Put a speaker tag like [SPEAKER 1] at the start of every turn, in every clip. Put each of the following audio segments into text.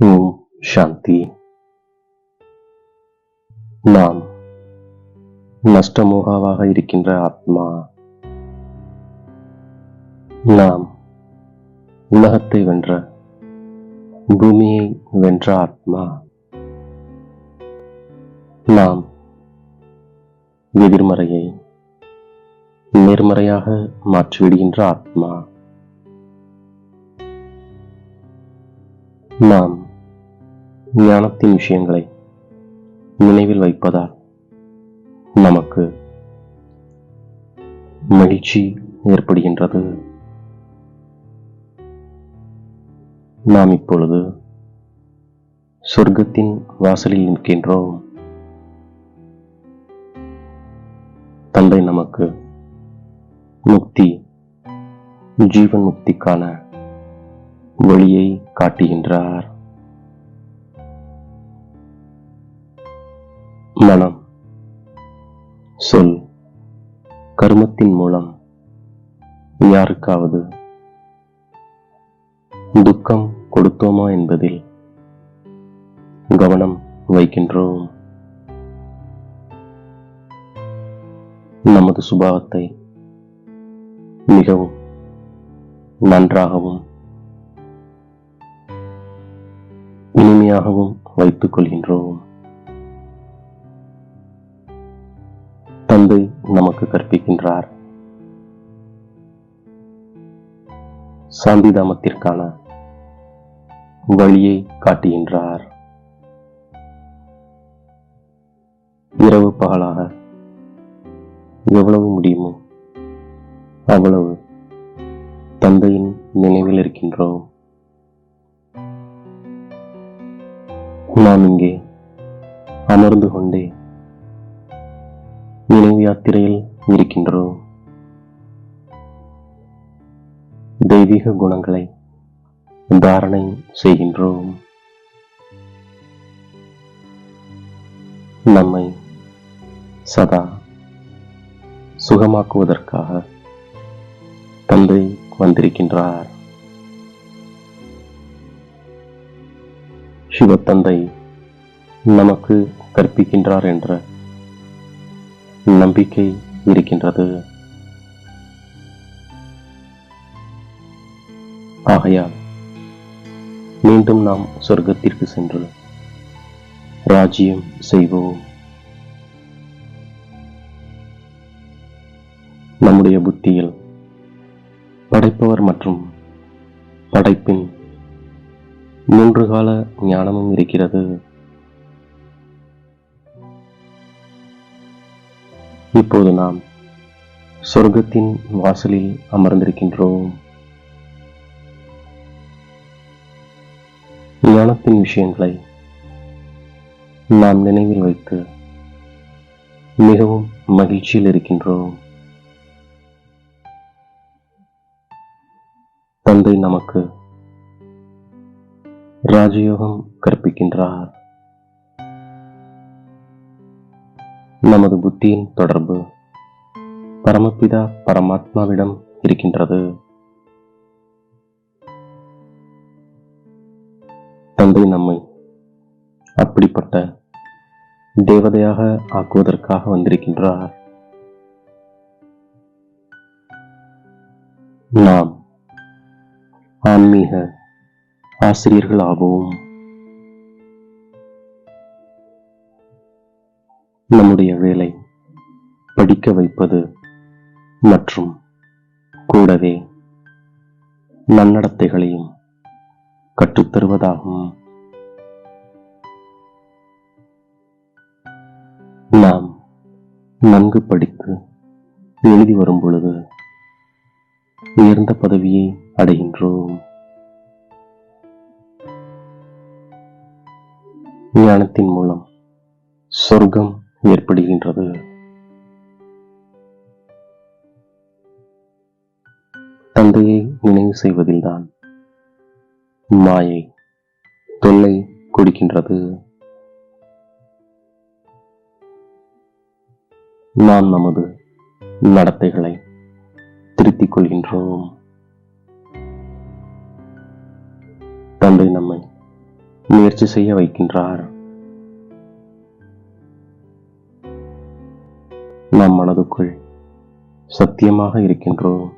[SPEAKER 1] ஓம் சாந்தி நாம் நஷ்டமோகாவாக இருக்கின்ற ஆத்மா நாம் உலகத்தை வென்ற பூமியை வென்ற ஆத்மா நாம் எதிர்மறையை நேர்மறையாக மாற்றிவிடுகின்ற ஆத்மா. நாம் ஞானத்தின் விஷயங்களை நினைவில் வைப்பதால் நமக்கு மகிழ்ச்சி ஏற்படுகின்றது. நாம் இப்பொழுது சொர்க்கத்தின் வாசலில் நிற்கின்றோம். தந்தை நமக்கு முக்தி ஜீவன் முக்திக்கான வழியை காட்டுகின்றார். மனம். சொல். கர்மத்தின் மூலம் யாருக்காவது துக்கம் கொடுத்தோமா என்பதில் கவனம் வைக்கின்றோம். நமது சுபாவத்தை மிகவும் நன்றாகவும் இனிமையாகவும் வைத்துக் கொள்கின்றோம். அன்பை நமக்கு கற்பிக்கின்றார். சாந்திதாமத்திற்கான வழியை காட்டுகின்றார். இரவு பகலாக எவ்வளவு முடியுமோ அவ்வளவு தந்தையின் நினைவில் இருக்கின்றோம். தெய்வீக குணங்களை தாரணை செய்கின்றோம். நம்மை சதா சுகமாக்குவதற்காக தந்தை வந்திருக்கின்றார். சிவத்தந்தை நமக்கு கற்பிக்கின்றார் என்ற நம்பிக்கை இருக்கின்றது. ஆகையால் மீண்டும் நாம் சொர்க்கத்திற்கு சென்று ராஜ்யம் செய்வோம். நம்முடைய புத்தியில் படைப்பவர் மற்றும் படைப்பின் மூன்று கால ஞானமும் இருக்கிறது. இப்போது நாம் சொர்க்கத்தின் வாசலில் அமர்ந்திருக்கின்றோம். ஞானத்தின் விஷயங்களை நாம் நினைவில் வைத்து மிகவும் மகிழ்ச்சியில் இருக்கின்றோம். தந்தை நமக்கு ராஜயோகம் கற்பிக்கின்றார். நமது புத்தியின் தொடர்பு பரமபிதா பரமாத்மாவிடம் இருக்கின்றது. தந்தை நம்மை அப்படிப்பட்ட தேவதையாக ஆக்குவதற்காக வந்திருக்கின்றார். நாம் ஆன்மீக ஆசிரியர்கள் ஆகவும் நம்முடைய வேலை படிக்க வைப்பது மற்றும் கூடவே நன்னடத்தைகளையும் கற்றுத்தருவதாகவும் நாம் நன்கு படித்து எழுதி வரும் பொழுது உயர்ந்த பதவியை அடைகின்றோம். ஞானத்தின் மூலம் சொர்க்கம் ஏற்படுகின்றது. தந்தையை நினைவு செய்வதில்தான் மாயை தொல்லை கொடுக்கின்றது. நாம் நமது நடத்தைகளை திருத்திக் கொள்கின்றோம். தந்தை நம்மை முயற்சி செய்ய வைக்கின்றார். நம் மனதுக்குள் சத்தியமாக இருக்கின்றோம்.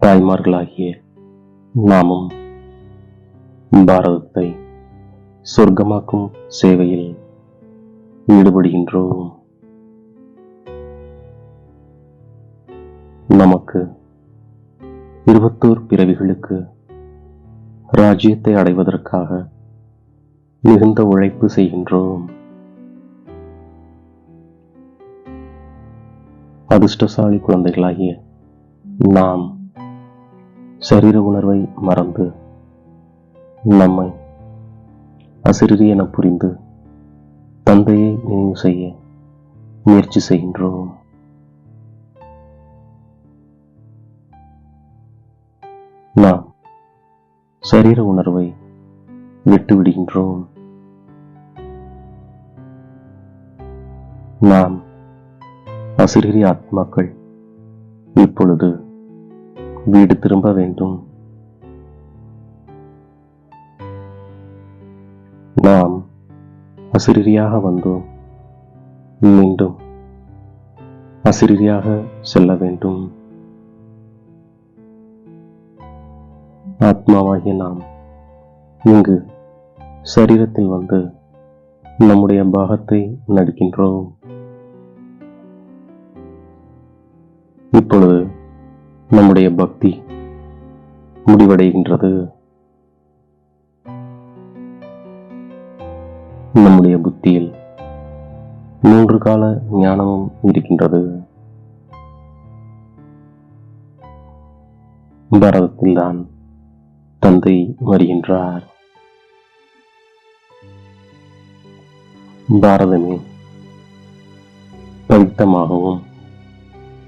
[SPEAKER 1] தாய்மார்களாகிய நாமும் பாரதத்தை சொர்க்கமாக்கும் சேவையில் ஈடுபடுகின்றோம். நமக்கு இருபத்தோர் பிறவிகளுக்கு ராஜ்யத்தை அடைவதற்காக மிகுந்த உழைப்பு செய்கின்றோம். அதிர்ஷ்டசாலி குழந்தைகளாகிய நாம் சரீர உணர்வை மறந்து நம்மை அசிறிது என புரிந்து தந்தையை நினைவு செய்ய முயற்சி செய்கின்றோம். நாம் சரீர உணர்வை விட்டுவிடுகின்றோம் நாம் அசிறிய ஆத்மாக்கள் இப்பொழுது வீடு திரும்ப வேண்டும். நாம் அசிறியாக வந்தோம் மீண்டும் அசிறியாக செல்ல வேண்டும். ஆத்மாவாகிய நாம் இங்கு சரீரத்தில் வந்து நம்முடைய பாகத்தை நடிக்கின்றோம் இப்பொழுது நம்முடைய பக்தி முடிவடைகின்றது. நம்முடைய புத்தியில் மூன்று கால ஞானமும் இருக்கின்றது. பாரதத்தில்தான் தந்தை வருகின்றார். பாரதமே பவித்தமாகவும்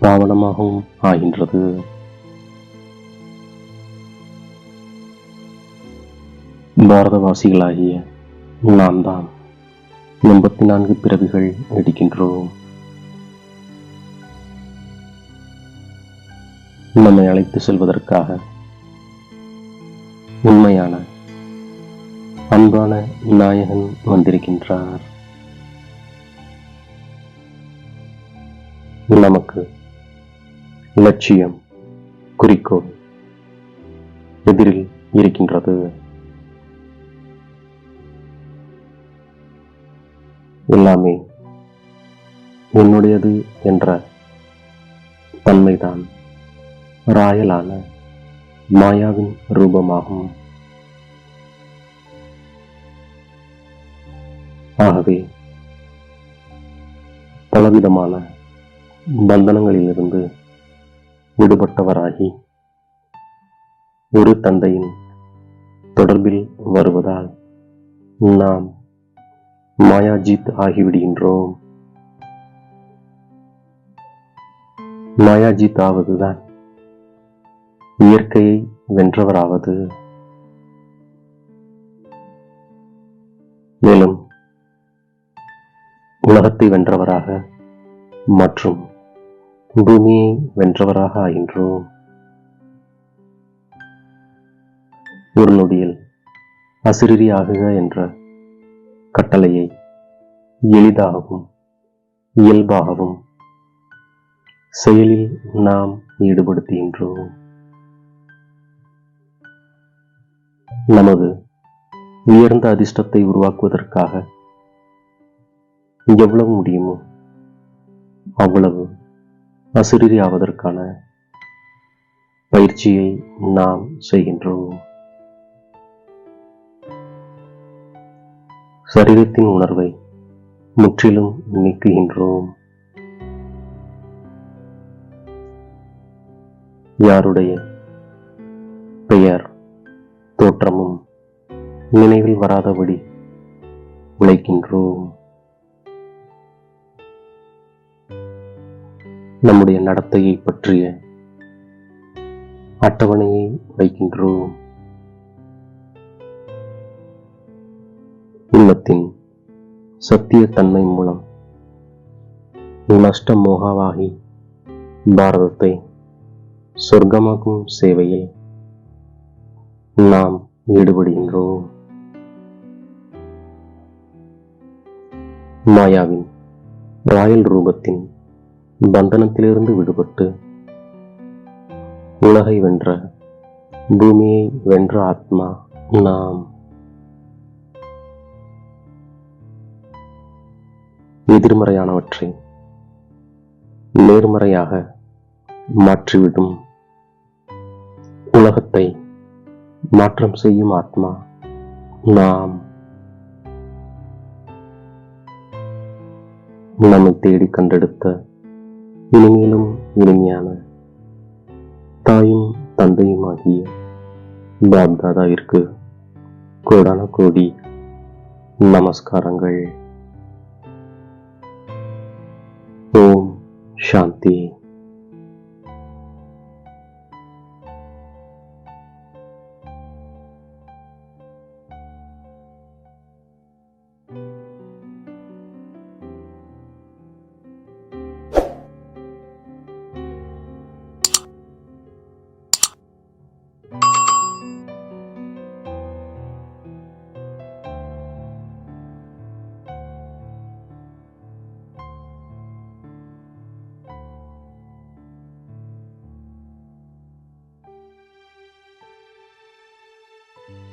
[SPEAKER 1] பாவனமாகவும் ஆகின்றது. பாரதவாசிகளாகிய நான் தான் எண்பத்தி நான்கு பிறவிகள் எடுக்கின்றோம் நம்மை அழைத்து செல்வதற்காக உண்மையான அன்பான நாயகன் வந்திருக்கின்றார். நமக்கு லட்சியம் குறிக்கோள் எதிரில் இருக்கின்றது. எல்லாமே என்னுடையது என்ற தன்மைதான் ராயலான மாயாவின் ரூபமாகும். ஆகவே பலவிதமான பந்தனங்களிலிருந்து விடுபட்டவராகி ஒரு தந்தையின் தொடர்பில் வருவதால் நாம் மாயாஜித் ஆகிவிடுகின்றோம். மாயாஜித் ஆவதுதான். இயற்கையை வென்றவராவது. மேலும் உலகத்தை வென்றவராக மற்றும் பூமியை வென்றவராக ஆகின்றோம். ஒரு நொடியில் அசிறிரி என்ற கட்டளையை எளிதாகவும் இயல்பாகவும் செயலில் நாம் ஈடுபடுத்துகின்றோம். நமது உயர்ந்த அதிர்ஷ்டத்தை உருவாக்குவதற்காக எவ்வளவு முடியுமோ அவ்வளவு அசிறிரி பயிற்சியை நாம் செய்கின்றோம். சரீரத்தின் உணர்வை முற்றிலும் நீக்குகின்றோம். யாருடைய பெயர் தோற்றமும் நினைவில் வராதபடி உழைக்கின்றோம். நம்முடைய நடத்தையை பற்றிய அட்டவணையை வைக்கின்றோம் உள்ளத்தின் சத்திய தன்மை மூலம் நஷ்ட மோகாவாகி பாரதத்தை சொர்க்கமாக்கும் சேவையில் நாம் ஈடுபடுகின்றோம். மாயாவின் ராயல் ரூபத்தின் பந்தனத்திலிருந்து விடுபட்டு உலகை வென்ற பூமியை வென்ற ஆத்மா நாம் எதிர்மறையானவற்றை நேர்மறையாக மாற்றிவிடும். உலகத்தை மாற்றம் செய்யும் ஆத்மா நாம். நம்மை தேடி கண்டெடுத்த இனிமேலும் இனிமையான தாயும் தந்தையுமாகிய பாப்தாதாவிற்கு கோடான கோடி நமஸ்காரங்கள். ओम शांति।